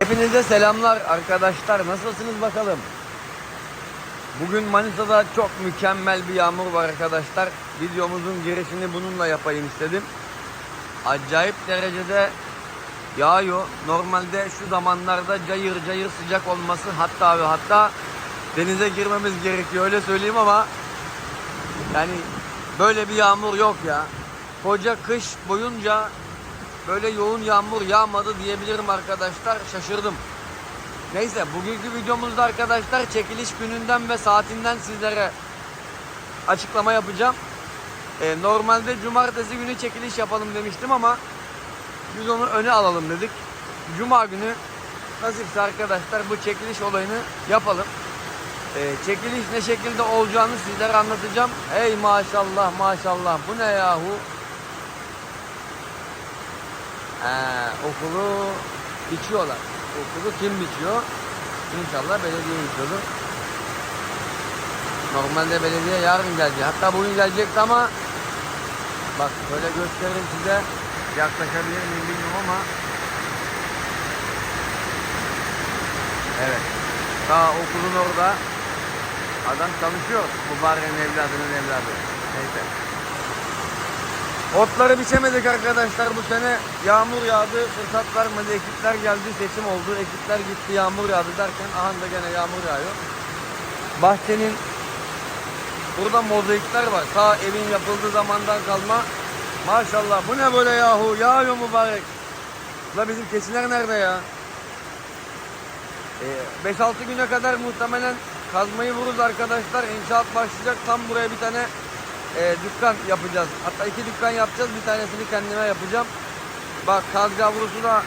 Hepinize selamlar arkadaşlar. Nasılsınız bakalım? Bugün Manisa'da çok mükemmel bir yağmur var arkadaşlar. Videomuzun girişini bununla yapayım istedim. Acayip derecede yağıyor. Normalde şu zamanlarda cayır cayır sıcak olması hatta ve hatta denize girmemiz gerekiyor öyle söyleyeyim ama yani böyle bir yağmur yok ya. Koca kış boyunca böyle yoğun yağmur yağmadı diyebilirim arkadaşlar. Şaşırdım. Neyse bugünkü videomuzda arkadaşlar çekiliş gününden ve saatinden sizlere açıklama yapacağım. Ee, normalde cumartesi günü çekiliş yapalım demiştim ama biz onu öne alalım dedik. Cuma günü nasipse arkadaşlar bu çekiliş olayını yapalım. Ee, çekiliş ne şekilde olacağını sizlere anlatacağım. Hey maşallah maşallah bu ne yahu? Okulu biçiyorlar. Okulu kim biçiyor? İnşallah belediye biçiyordur. Normalde belediye yarın gelecek. Hatta bugün gelecekti ama bak böyle gösteririm size. Yaklaşabilir miyim bilmiyorum ama Evet. Daha okulun orada adam çalışıyor. Mübareğin evladının evladı. Neyse. Otları biçemedik arkadaşlar bu sene. Yağmur yağdı, fırsat vermedi. Ekipler geldi, seçim oldu. Ekipler gitti, yağmur yağdı derken aha da gene yağmur yağıyor. Bahçenin burada mozaikler var. Ta evin yapıldığı zamandan kalma. Maşallah bu ne böyle yahu? Yağıyor mübarek. La bizim keçiler nerede ya? Ee, 5-6 güne kadar muhtemelen kazmayı vururuz arkadaşlar. İnşaat başlayacak. Tam buraya bir tane e, dükkan yapacağız. Hatta iki dükkan yapacağız. Bir tanesini kendime yapacağım. Bak kaz yavrusu da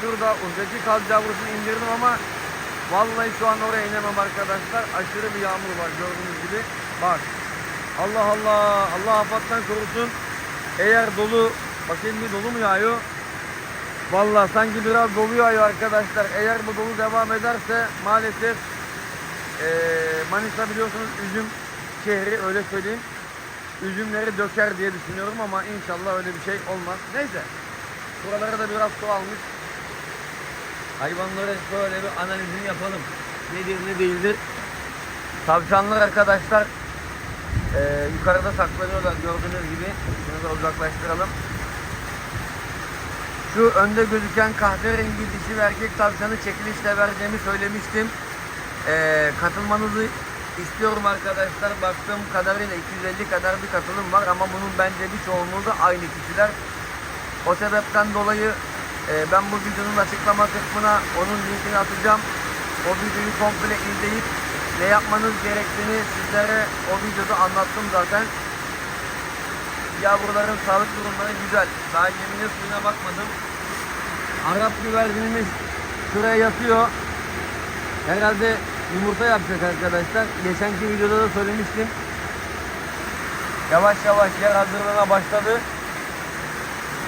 şurada uzdaki kaz yavrusunu indirdim ama vallahi şu an oraya inemem arkadaşlar. Aşırı bir yağmur var gördüğünüz gibi. Bak Allah Allah Allah afattan korusun. Eğer dolu bakayım bir dolu mu yağıyor? Vallahi sanki biraz dolu yağıyor arkadaşlar. Eğer bu dolu devam ederse maalesef eee Manisa biliyorsunuz üzüm şehri öyle söyleyeyim. Üzümleri döker diye düşünüyorum ama inşallah öyle bir şey olmaz. Neyse. Buralara da biraz su almış. Hayvanları şöyle bir analizini yapalım. Nedir ne değildir. Tavşanlar arkadaşlar eee, yukarıda saklanıyorlar gördüğünüz gibi. Şunu da uzaklaştıralım. Şu önde gözüken kahverengi dişi ve erkek tavşanı çekilişle vereceğimi söylemiştim. Ee, katılmanızı istiyorum arkadaşlar. Baktığım kadarıyla 250 kadar bir katılım var ama bunun bence bir çoğunluğu da aynı kişiler. O sebepten dolayı e, ben bu videonun açıklama kısmına onun linkini atacağım. O videoyu komple izleyip ne yapmanız gerektiğini sizlere o videoda anlattım zaten. Yavruların sağlık durumları güzel. Daha yemine suyuna bakmadım. Arap güvercinimiz şuraya yatıyor. Herhalde yumurta yapacak arkadaşlar. Geçenki videoda da söylemiştim. Yavaş yavaş yer hazırlığına başladı.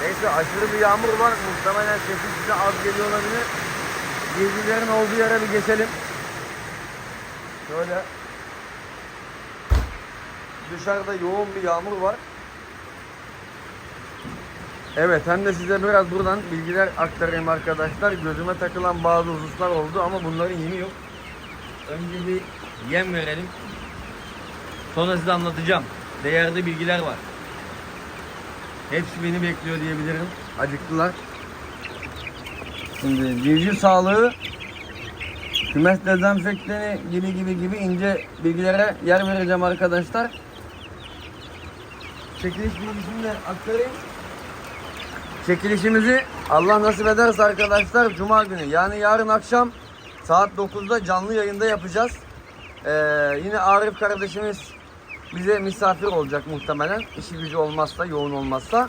Neyse aşırı bir yağmur var. Muhtemelen sesi size az geliyor olabilir. Gezilerin olduğu yere bir geçelim. Şöyle. Dışarıda yoğun bir yağmur var. Evet hem de size biraz buradan bilgiler aktarayım arkadaşlar. Gözüme takılan bazı hususlar oldu ama bunların yeni yok. Önce bir yem verelim. Sonra size anlatacağım. Değerli bilgiler var. Hepsi beni bekliyor diyebilirim. Acıktılar. Şimdi civciv sağlığı kümes dezenfektanı gibi gibi gibi ince bilgilere yer vereceğim arkadaşlar. Çekiliş bilgisini de aktarayım. Çekilişimizi Allah nasip ederse arkadaşlar Cuma günü yani yarın akşam saat 9'da canlı yayında yapacağız. Ee, yine Arif kardeşimiz bize misafir olacak muhtemelen. İşi gücü olmazsa, yoğun olmazsa.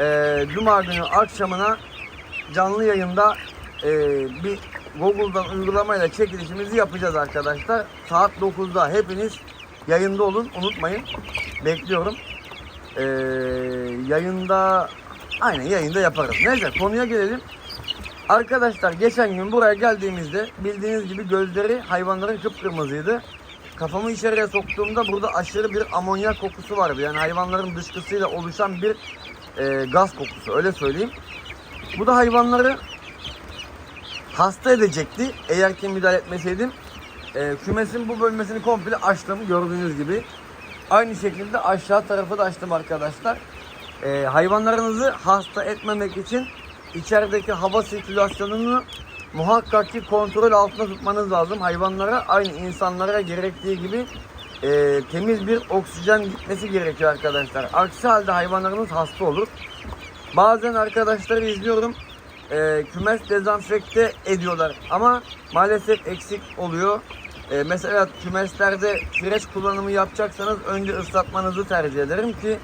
Ee, Cuma günü akşamına canlı yayında e, bir Google'dan uygulamayla çekilişimizi yapacağız arkadaşlar. Saat 9'da hepiniz yayında olun unutmayın. Bekliyorum. Ee, yayında aynen yayında yaparız. Neyse konuya gelelim. Arkadaşlar geçen gün buraya geldiğimizde bildiğiniz gibi gözleri hayvanların kıpkırmızıydı. Kafamı içeriye soktuğumda burada aşırı bir amonyak kokusu vardı. Yani hayvanların dışkısıyla oluşan bir e, gaz kokusu öyle söyleyeyim. Bu da hayvanları hasta edecekti. Eğer ki müdahale etmeseydim. E, kümesin bu bölmesini komple açtım gördüğünüz gibi. Aynı şekilde aşağı tarafı da açtım arkadaşlar. E, hayvanlarınızı hasta etmemek için içerideki hava sirkülasyonunu muhakkak ki kontrol altında tutmanız lazım. Hayvanlara aynı insanlara gerektiği gibi e, temiz bir oksijen gitmesi gerekiyor arkadaşlar. Aksi halde hayvanlarınız hasta olur. Bazen arkadaşları izliyorum e, kümes dezenfekte ediyorlar ama maalesef eksik oluyor. E, mesela kümeslerde kireç kullanımı yapacaksanız önce ıslatmanızı tercih ederim ki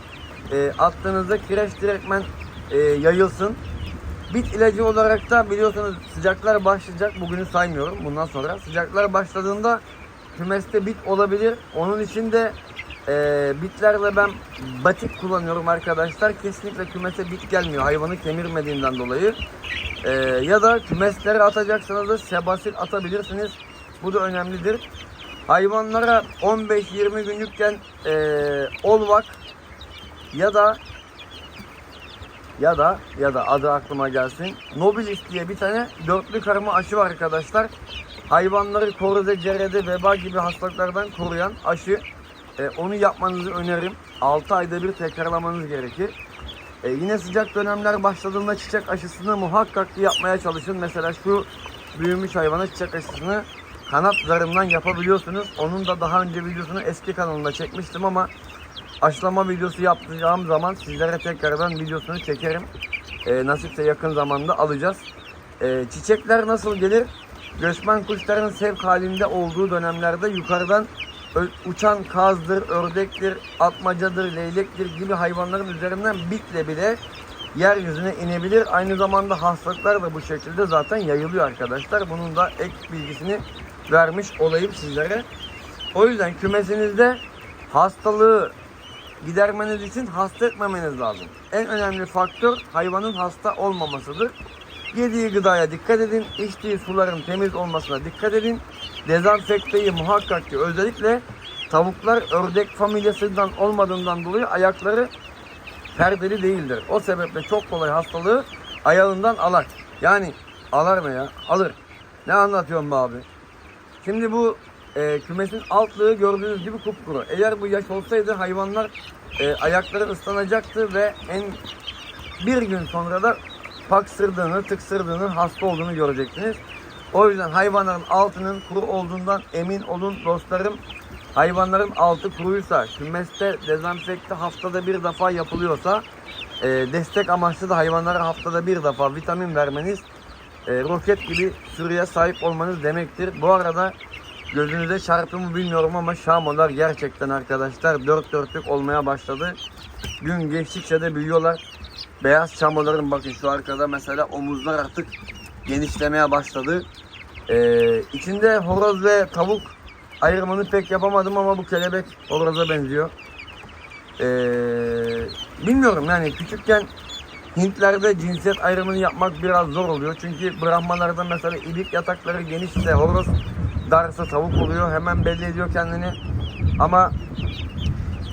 e, attığınızda kireç direktmen e, yayılsın. Bit ilacı olarak da biliyorsunuz sıcaklar başlayacak. Bugünü saymıyorum bundan sonra. Sıcaklar başladığında kümeste bit olabilir. Onun için de e, bitlerle ben batik kullanıyorum arkadaşlar. Kesinlikle kümese bit gelmiyor hayvanı kemirmediğinden dolayı. E, ya da kümeslere atacaksanız da sebasil atabilirsiniz. Bu da önemlidir. Hayvanlara 15-20 günlükken e, olvak ya da ya da ya da adı aklıma gelsin. Nobilis diye bir tane dörtlü karma aşı var arkadaşlar. Hayvanları korode, cerede, veba gibi hastalıklardan koruyan aşı. E, onu yapmanızı öneririm. 6 ayda bir tekrarlamanız gerekir. E, yine sıcak dönemler başladığında çiçek aşısını muhakkak yapmaya çalışın. Mesela şu büyümüş hayvana çiçek aşısını kanat zarından yapabiliyorsunuz. Onun da daha önce videosunu eski kanalımda çekmiştim ama aşılama videosu yapacağım zaman sizlere tekrardan videosunu çekerim. E, nasipse yakın zamanda alacağız. E, çiçekler nasıl gelir? Göçmen kuşların sevk halinde olduğu dönemlerde yukarıdan uçan kazdır, ördektir, atmacadır, leylektir gibi hayvanların üzerinden bitle bile yeryüzüne inebilir. Aynı zamanda hastalıklar da bu şekilde zaten yayılıyor arkadaşlar. Bunun da ek bilgisini vermiş olayım sizlere. O yüzden kümesinizde hastalığı gidermeniz için hasta etmemeniz lazım. En önemli faktör hayvanın hasta olmamasıdır. Yediği gıdaya dikkat edin, içtiği suların temiz olmasına dikkat edin. Dezenfekteyi muhakkak ki özellikle tavuklar ördek familyasından olmadığından dolayı ayakları perdeli değildir. O sebeple çok kolay hastalığı ayağından alar. Yani alar ne ya? Alır. Ne anlatıyorum be abi? Şimdi bu e, kümesin altlığı gördüğünüz gibi kupkuru. Eğer bu yaş olsaydı hayvanlar e, ayakları ıslanacaktı ve en bir gün sonra da paksırdığını, tıksırdığını, hasta olduğunu görecektiniz. O yüzden hayvanların altının kuru olduğundan emin olun dostlarım. Hayvanların altı kuruysa, kümeste dezenfekte haftada bir defa yapılıyorsa, e, destek amaçlı da hayvanlara haftada bir defa vitamin vermeniz, e, roket gibi sürüye sahip olmanız demektir. Bu arada gözünüze çarptı mı bilmiyorum ama şamolar gerçekten arkadaşlar dört dörtlük olmaya başladı. Gün geçtikçe de büyüyorlar. Beyaz çamoların bakın şu arkada mesela omuzlar artık genişlemeye başladı. Ee, içinde horoz ve tavuk ayrımını pek yapamadım ama bu kelebek horoza benziyor. Ee, bilmiyorum yani küçükken Hintlerde cinsiyet ayrımını yapmak biraz zor oluyor. Çünkü Brahmalarda mesela ibik yatakları genişse horoz darsa tavuk oluyor. Hemen belli ediyor kendini. Ama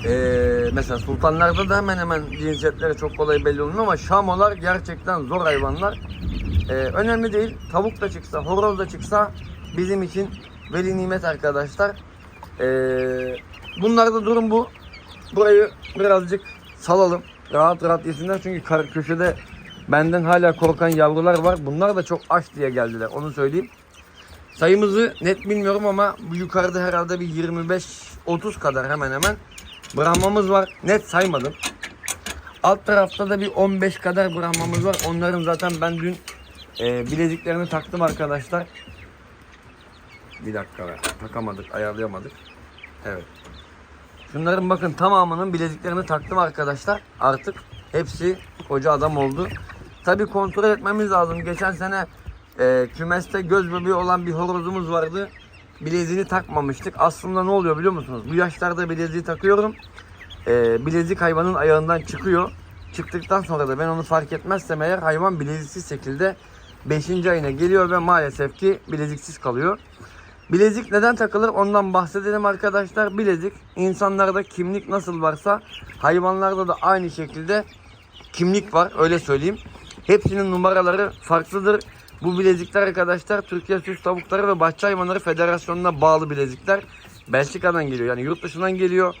ee, mesela sultanlarda da hemen hemen cinsiyetleri çok kolay belli olmuyor ama şamolar gerçekten zor hayvanlar. Ee, önemli değil. Tavuk da çıksa, horoz da çıksa bizim için veli nimet arkadaşlar. Ee, bunlarda durum bu. Burayı birazcık salalım. Rahat rahat yesinler çünkü kar köşede benden hala korkan yavrular var. Bunlar da çok aç diye geldiler. Onu söyleyeyim. Sayımızı net bilmiyorum ama bu yukarıda herhalde bir 25-30 kadar hemen hemen Brahmamız var. Net saymadım. Alt tarafta da bir 15 kadar Brahmamız var. Onların zaten ben dün e, bileziklerini taktım arkadaşlar. Bir dakika be. Takamadık, ayarlayamadık. Evet. Şunların bakın tamamının bileziklerini taktım arkadaşlar. Artık hepsi koca adam oldu. Tabi kontrol etmemiz lazım. Geçen sene e, kümeste göz bebeği olan bir horozumuz vardı. Bileziğini takmamıştık. Aslında ne oluyor biliyor musunuz? Bu yaşlarda bileziği takıyorum. E, bilezik hayvanın ayağından çıkıyor. Çıktıktan sonra da ben onu fark etmezsem eğer hayvan bileziksiz şekilde 5. ayına geliyor ve maalesef ki bileziksiz kalıyor. Bilezik neden takılır ondan bahsedelim arkadaşlar. Bilezik insanlarda kimlik nasıl varsa hayvanlarda da aynı şekilde kimlik var öyle söyleyeyim. Hepsinin numaraları farklıdır. Bu bilezikler arkadaşlar Türkiye Süs Tavukları ve Bahçe Hayvanları Federasyonu'na bağlı bilezikler. Belçika'dan geliyor yani yurt dışından geliyor.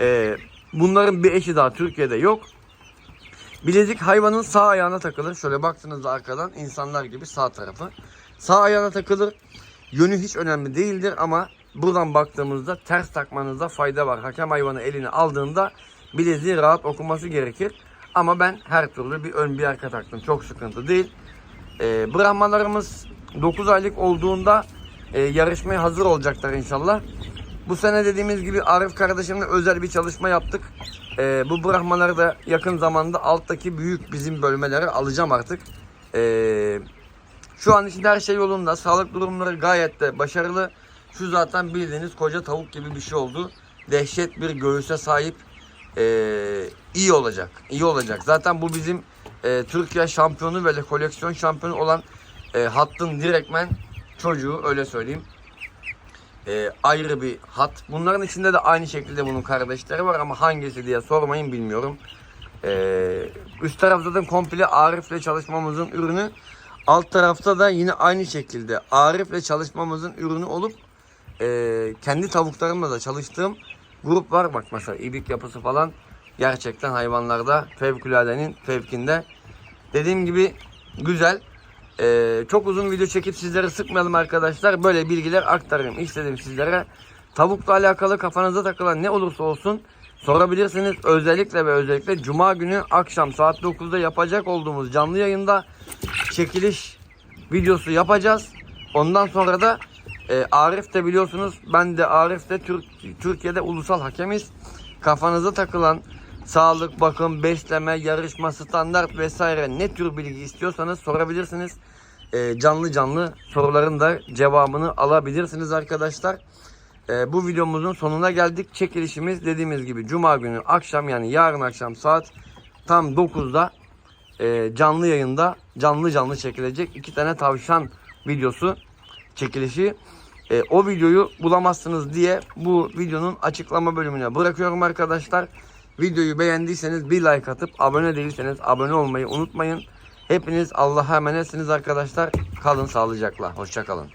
Ee, bunların bir eşi daha Türkiye'de yok. Bilezik hayvanın sağ ayağına takılır. Şöyle baktığınızda arkadan insanlar gibi sağ tarafı. Sağ ayağına takılır. Yönü hiç önemli değildir ama buradan baktığımızda ters takmanızda fayda var. Hakem hayvanı eline aldığında bileziği rahat okuması gerekir. Ama ben her türlü bir ön bir arka taktım. Çok sıkıntı değil. Ee, Brahmalarımız 9 aylık olduğunda e, yarışmaya hazır olacaklar inşallah. Bu sene dediğimiz gibi Arif kardeşimle özel bir çalışma yaptık. Ee, bu Brahmaları da yakın zamanda alttaki büyük bizim bölmeleri alacağım artık. Ee, şu an için her şey yolunda. Sağlık durumları gayet de başarılı. Şu zaten bildiğiniz koca tavuk gibi bir şey oldu. Dehşet bir göğüse sahip. Ee, iyi olacak. iyi olacak. Zaten bu bizim e, Türkiye şampiyonu ve koleksiyon şampiyonu olan e, hattın direkmen çocuğu öyle söyleyeyim. E, ayrı bir hat. Bunların içinde de aynı şekilde bunun kardeşleri var ama hangisi diye sormayın bilmiyorum. E, üst taraf zaten komple Arif'le çalışmamızın ürünü. Alt tarafta da yine aynı şekilde Arif'le çalışmamızın ürünü olup e, kendi tavuklarımla da çalıştığım grup var. Bak mesela ibik yapısı falan gerçekten hayvanlarda fevkuladenin fevkinde. Dediğim gibi güzel. Ee, çok uzun video çekip sizleri sıkmayalım arkadaşlar. Böyle bilgiler aktarayım istedim sizlere. Tavukla alakalı kafanıza takılan ne olursa olsun sorabilirsiniz. Özellikle ve özellikle Cuma günü akşam saat 9'da yapacak olduğumuz canlı yayında çekiliş videosu yapacağız. Ondan sonra da e, Arif de biliyorsunuz ben de Arif de Türk, Türkiye'de ulusal hakemiz. Kafanıza takılan sağlık, bakım, besleme, yarışma, standart vesaire ne tür bilgi istiyorsanız sorabilirsiniz. E, canlı canlı soruların da cevabını alabilirsiniz arkadaşlar. E, bu videomuzun sonuna geldik. Çekilişimiz dediğimiz gibi Cuma günü akşam yani yarın akşam saat tam 9'da e, canlı yayında canlı canlı çekilecek iki tane tavşan videosu çekilişi. E, o videoyu bulamazsınız diye bu videonun açıklama bölümüne bırakıyorum arkadaşlar. Videoyu beğendiyseniz bir like atıp abone değilseniz abone olmayı unutmayın. Hepiniz Allah'a emanetsiniz arkadaşlar. Kalın sağlıcakla. Hoşçakalın.